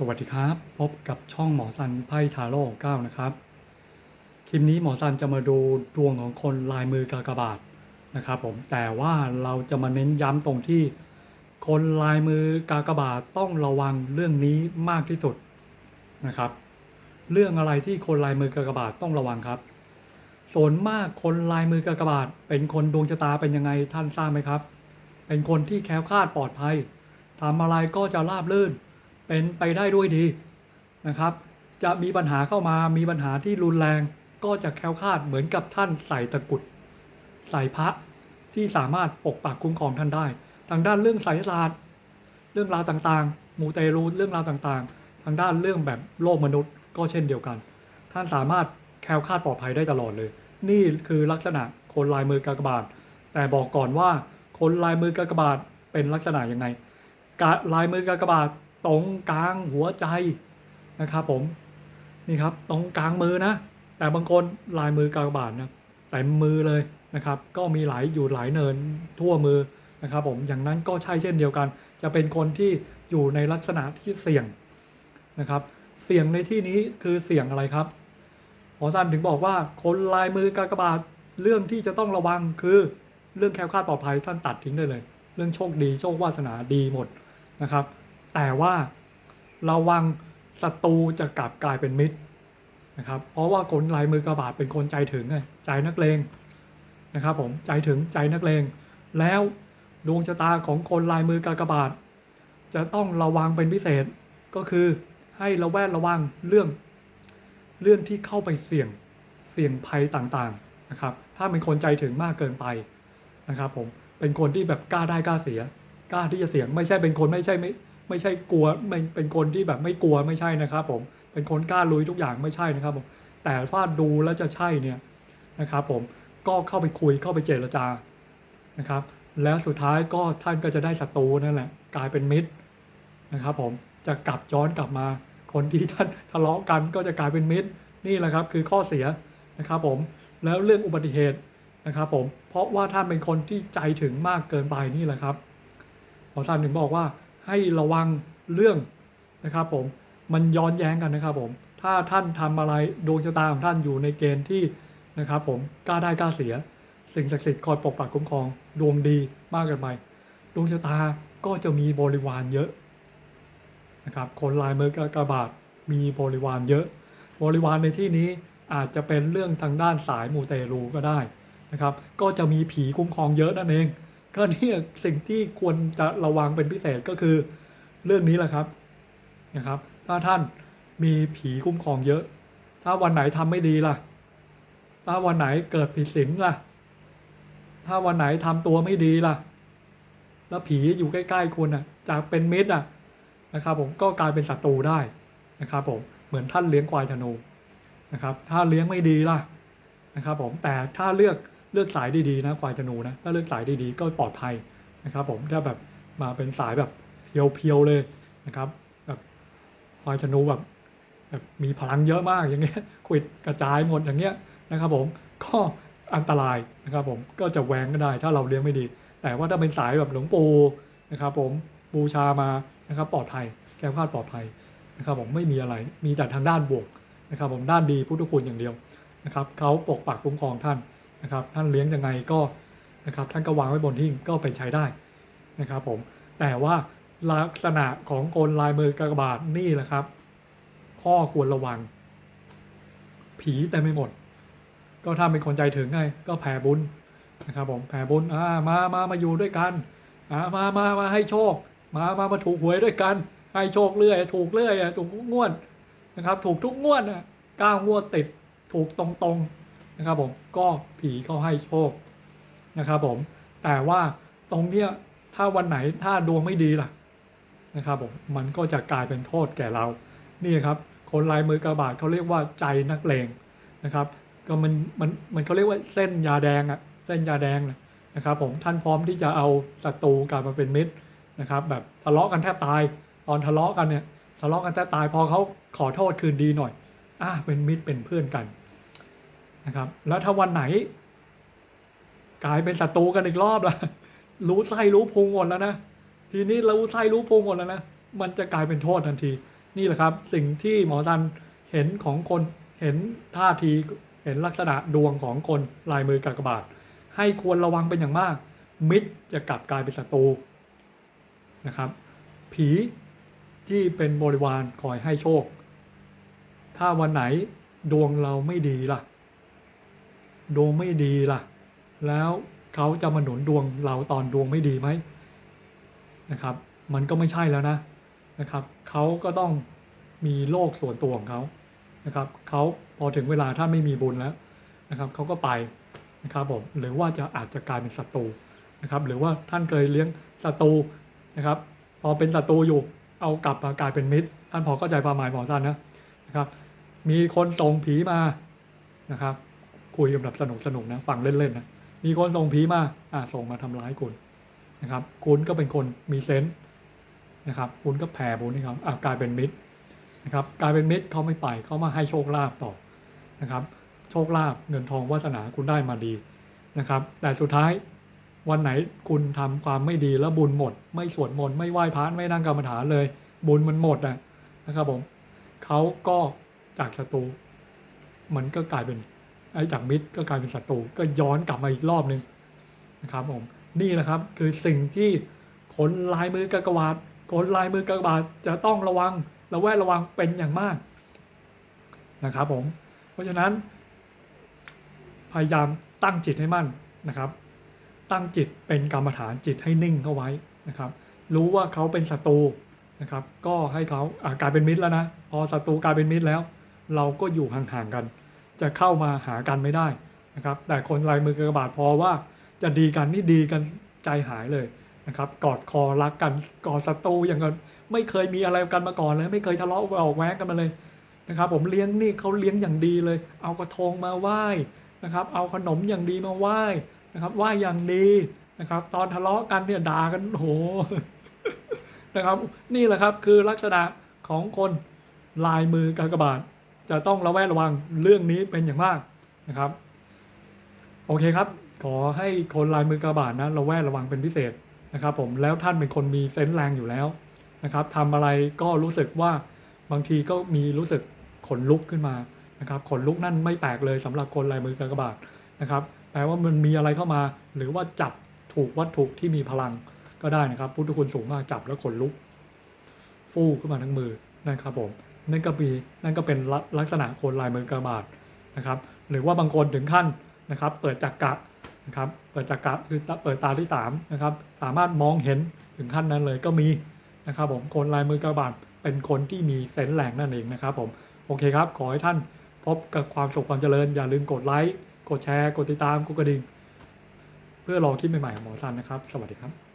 สวัสดีครับ พบกับช่องหมอซันไพ่ทาโร่เก้านะครับ คลิปนี้หมอซันจะมาดูดวงของคนลายมือกากบาทนะครับผมแต่ว่าเราจะมาเน้นย้ำตรงที่ คนลายมือกากบาทต้องระวังเรื่องนี้มากที่สุดนะครับ เรื่องอะไรที่คนลายมือกากบาทต้องระวังครับ ส่วนมากคนลายมือกากบาทเป็นคนดวงชะตาเป็นยังไงท่านทราบไหมครับ เป็นคนที่แคล้วคลาดปลอดภัยทำอะไรก็จะราบรื่น เป็นไปได้ด้วยดีนะครับ จะมีปัญหาเข้ามามีปัญหาที่รุนแรงก็จะแคล้วคลาดเหมือนกับท่านใส่ตะกุดใส่พระที่สามารถปกปักคุ้มครองท่านได้ ทางด้านเรื่องไสยศาสตร์เรื่องราวต่างๆ มูเตลูเรื่องราวต่างๆ ทางด้านเรื่องแบบโลกมนุษย์ก็เช่นเดียวกัน ท่านสามารถแคล้วคลาดปลอดภัยได้ตลอดเลย นี่คือลักษณะคนลายมือกากบาท แต่บอกก่อนว่าคนลายมือกากบาทเป็นลักษณะยังไงกลายมือกากบาท ตรงกลางหัวใจนะครับผมนี่ครับตรงกลางมือนะ แต่บางคนลายมือกากบาทนะเต็มมือเลยนะครับ ก็มีหลายอยู่หลายเนินทั่วมือนะครับ ผมอย่างนั้นก็ใช่เช่นเดียวกัน จะเป็นคนที่อยู่ในลักษณะที่เสี่ยงนะครับ เสี่ยงในที่นี้คือเสี่ยงอะไรครับหมอสันถึงบอกว่าคนลายมือกากบาทเรื่องที่จะต้องระวังคือเรื่องแคล้วคลาดปลอดภัยท่านตัดทิ้งได้เลย เรื่องโชคดีโชควาสนาดีหมดนะครับ แต่ว่าระวังศัตรูจะกลับกลายเป็นมิตรนะครับ เพราะว่าคนลายมือกระบาดเป็นคนใจถึงไงใจนักเลงนะครับผมใจถึงใจนักเลง แล้วดวงชะตาของคนลายมือกากบาท จะต้องระวังเป็นพิเศษก็คือให้ระแวดระวังเรื่องเรื่องที่เข้าไปเสี่ยงเสี่ยงภัยต่างๆนะครับ ถ้าเป็นคนใจถึงมากเกินไปนะครับ ผมเป็นคนที่แบบกล้าได้กล้าเสียกล้าที่จะเสี่ยงไม่ใช่เป็นคนไม่ใช่ไม่ ไม่ใช่กลัวไม่เป็นคนที่แบบไม่กลัวไม่ใช่นะครับ ผมเป็นคนกล้าลุยทุกอย่างไม่ใช่นะครับผมแต่ถ้าดูแล้วจะใช่เนี่ยนะครับ ผมก็เข้าไปคุยเข้าไปเจรจานะครับ แล้วสุดท้ายก็ท่านก็จะได้ศัตรูนั่นแหละ กลายเป็นมิตรนะครับ ผมจะกลับย้อนกลับมา คนที่ท่านทะเลาะกันก็จะกลายเป็นมิตรนี่แหละครับ คือข้อเสียนะครับ ผมแล้วเรื่องอุบัติเหตุนะครับผมเพราะว่าท่านเป็นคนที่ใจถึงมากเกินไปนี่แหละครับหมอท่านถึงบอกว่า ให้ระวังเรื่องนะครับผมมันย้อนแย้งกันนะครับผมถ้าท่านทำอะไรดวงชะตาของท่านอยู่ในเกณฑ์ที่นะครับผมกล้าได้กล้าเสีย สิ่งศักดิ์สิทธิ์คอยปกปักคุ้มครองดวงดีมากเกินไปดวงชะตาก็จะมีบริวารเยอะนะครับคนลายมือกากบาทมีบริวารเยอะ บริวารในที่นี้อาจจะเป็นเรื่องทางด้านสายมูเตลูก็ได้นะครับ ก็จะมีผีคุ้มครองเยอะนั่นเอง ก็เนี่ยสิ่งที่ควรจะระวังเป็นพิเศษก็คือเรื่องนี้แหละครับนะครับ ถ้าท่านมีผีคุ้มครองเยอะ ถ้าวันไหนทำไม่ดีล่ะ ถ้าวันไหนเกิดผิดศีลล่ะ ถ้าวันไหนทำตัวไม่ดีล่ะ แล้วผีอยู่ใกล้ ๆคุณอะจากเป็นมิตรอะนะครับ ผมก็กลายเป็นศัตรูได้นะครับ ผมเหมือนท่านเลี้ยงควายธนูนะครับ ถ้าเลี้ยงไม่ดีล่ะนะครับ ผมแต่ถ้าเลือก เลือกสายดีๆนะควายธนูนะถ้าเลือกสายดีๆก็ปลอดภัยนะครับ ผมถ้าแบบมาเป็นสายแบบเพียวๆเลยนะครับแบบควายธนูแบบแบบมีพลังเยอะมากอย่างเงี้ยขวิดกระจายหมดอย่างเงี้ยนะครับ ผมก็อันตรายนะครับ ผมก็จะแหวงก็ได้ถ้าเราเลี้ยงไม่ดี แต่ว่าถ้าเป็นสายแบบหลวงปู่นะครับ ผมบูชามานะครับปลอดภัยแคล้วคลาดปลอดภัยนะครับ ผมไม่มีอะไรมีแต่ทางด้านบวกนะครับ ผมด้านดีพุทธคุณอย่างเดียวนะครับเขาปกปักคุ้มครองท่าน นะครับท่านเลี้ยงยังไงก็นะครับท่านก็วางไว้บนหิ้งก็ไปใช้ได้นะครับผมแต่ว่าลักษณะของคนลายมือกากบาทนี่แหละครับ ข้อควรระวัง ผีแต่ไม่หมด ก็ถ้าเป็นคนใจถึงไงก็แผ่บุญนะครับผมแผ่บุญอ่ามามามาอยู่ด้วยกันอ่ามามามาให้โชค มามามาถูกหวยด้วยกัน ให้โชคเรื่อย ถูกเรื่อยถูกงวดนะครับ ถูกทุกงวดนะก้างวดติดถูกตรงๆ นะครับผมก็ผีเขาให้โชคนะครับผมแต่ว่าตรงเนี้ยถ้าวันไหนถ้าดวงไม่ดีล่ะนะครับผมมันก็จะกลายเป็นโทษแก่เรานี่ครับคนลายมือกระบาดเขาเรียกว่าใจนักเลงนะครับก็มันมันมันเขาเรียกว่าเส้นยาแดงอะเส้นยาแดงนะครับผมท่านพร้อมที่จะเอาศัตรูกลายมาเป็นมิตรนะครับ แบบทะเลาะกันแทบตาย ตอนทะเลาะกันเนี่ยทะเลาะกันแทบตายพอเขาขอโทษคืนดีหน่อยอ่าเป็นมิตรเป็นเพื่อนกัน นะครับแล้วถ้าวันไหน กลายเป็นศัตรูกันอีกรอบละรู้ไส้รู้พุงหมดแล้วนะทีนี้รู้ไส้รู้พุงหมดแล้วนะมันจะกลายเป็นโทษทันที นี่แหละครับ สิ่งที่หมอซันเห็นของคนเห็นท่าทีเห็นลักษณะดวงของคนลายมือกากบาท ให้ควรระวังเป็นอย่างมาก มิตรจะกลับกลายเป็นศัตรูนะครับ ผีที่เป็นบริวารคอยให้โชค ถ้าวันไหนดวงเราไม่ดีล่ะ ดวงไม่ดีล่ะ แล้วเขาจะมาหนุนดวงเราตอนดวงไม่ดีไหมนะครับ มันก็ไม่ใช่แล้วนะนะครับเขาก็ต้องมีโลกส่วนตัวของเขานะครับเขาพอถึงเวลาถ้าไม่มีบุญแล้วนะครับเขาก็ไปนะครับผมหรือว่าจะอาจจะกลายเป็นศัตรูนะครับ หรือว่าท่านเคยเลี้ยงศัตรูนะครับ พอเป็นศัตรูอยู่เอากลับมากลายเป็นมิตร ท่านพอเข้าใจความหมายหมอสั้นนะนะครับ มีคนส่งผีมานะครับ คุยกันแบบสนุกสนุกๆนะฟังเล่นๆนะมีคนส่งผีมาอ่าส่งมาทำร้ายคุณนะครับ คุณก็เป็นคนมีเซนส์นะครับ คุณก็แผ่บุญให้เขาอ่ากลายเป็นมิตรนะครับกลายเป็นมิตรเขาไม่ไปเขามาให้โชคลาภต่อนะครับ โชคลาภเงินทองวาสนาคุณได้มาดีนะครับ แต่สุดท้ายวันไหนคุณทำความไม่ดีแล้วบุญหมด ไม่สวดมนต์ไม่ไหว้พระไม่นั่งกรรมฐานเลย บุญมันหมดนะนะครับผมเขาก็จากศัตรูมันก็กลายเป็น จากมิตรก็กลายเป็นศัตรูก็ย้อนกลับมาอีกรอบหนึ่งนะครับผมนี่แหละครับคือสิ่งที่คนลายมือกากบาทคนลายมือกากบาทจะต้องระวังระแวดระวังเป็นอย่างมากนะครับผมเพราะฉะนั้น พยายามตั้งจิตให้มั่นนะครับ ตั้งจิตเป็นกรรมฐานจิตให้นิ่งเข้าไว้นะครับ รู้ว่าเขาเป็นศัตรูนะครับ ก็ให้เขาอ่ากลายเป็นมิตรแล้วนะ พอศัตรูกลายเป็นมิตรแล้ว เราก็อยู่ห่างๆกัน จะเข้ามาหากันไม่ได้นะครับแต่คนลายมือกระบาดพอว่าจะดีกันนี่ดีกันใจหายเลยนะครับกอดคอรักกันกอดศัตรูอย่างกันไม่เคยมีอะไรกันมาก่อนเลยไม่เคยทะเลาะเบาะแว้งกันมาเลยนะครับผมเลี้ยงนี่เขาเลี้ยงอย่างดีเลย เอากระทงมาไหว้นะครับเอาขนมอย่างดีมาไหว้นะครับไหว้อย่างดีนะครับ ตอนทะเลาะกันเนี่ยด่ากันโอ้โหนะครับ นี่แหละครับคือลักษณะของคนลายมือกากบาท จะต้องระแวดระวังเรื่องนี้เป็นอย่างมากนะครับ โอเคครับ ขอให้คนลายมือกระบาดนะระแวดระวังเป็นพิเศษนะครับ ผมแล้วท่านเป็นคนมีเซนส์แรงอยู่แล้วนะครับทำอะไรก็รู้สึกว่าบางทีก็มีรู้สึกขนลุกขึ้นมานะครับขนลุกนั่นไม่แปลกเลยสำหรับคนลายมือกากบาทนะครับแปลว่ามันมีอะไรเข้ามา หรือว่าจับถูกวัตถุที่มีพลังก็ได้นะครับ พุทธคุณสูงมากจับแล้วขนลุก ฟู่ขึ้นมาทั้งมือนะครับผม นั่นก็มีนั่นก็เป็นลักลักษณะคนลายมือกระบาดนะครับหรือว่าบางคนถึงขั้นนะครับเปิดจักกะนะครับเปิดจักกะคือเปิดตาที่สามนะครับสามารถมองเห็นถึงขั้นนั้นเลยก็มีนะครับผมคนลายมือกระบาดเป็นคนที่มีเซนส์แรงนั่นเองนะครับผมโอเคครับ ขอให้ท่านพบกับความสุขความเจริญ อย่าลืมกดไลค์กดแชร์ กดติดตามกดกระดิ่งเพื่อรอคลิปใหม่ๆของหมอซันนะครับ สวัสดีครับ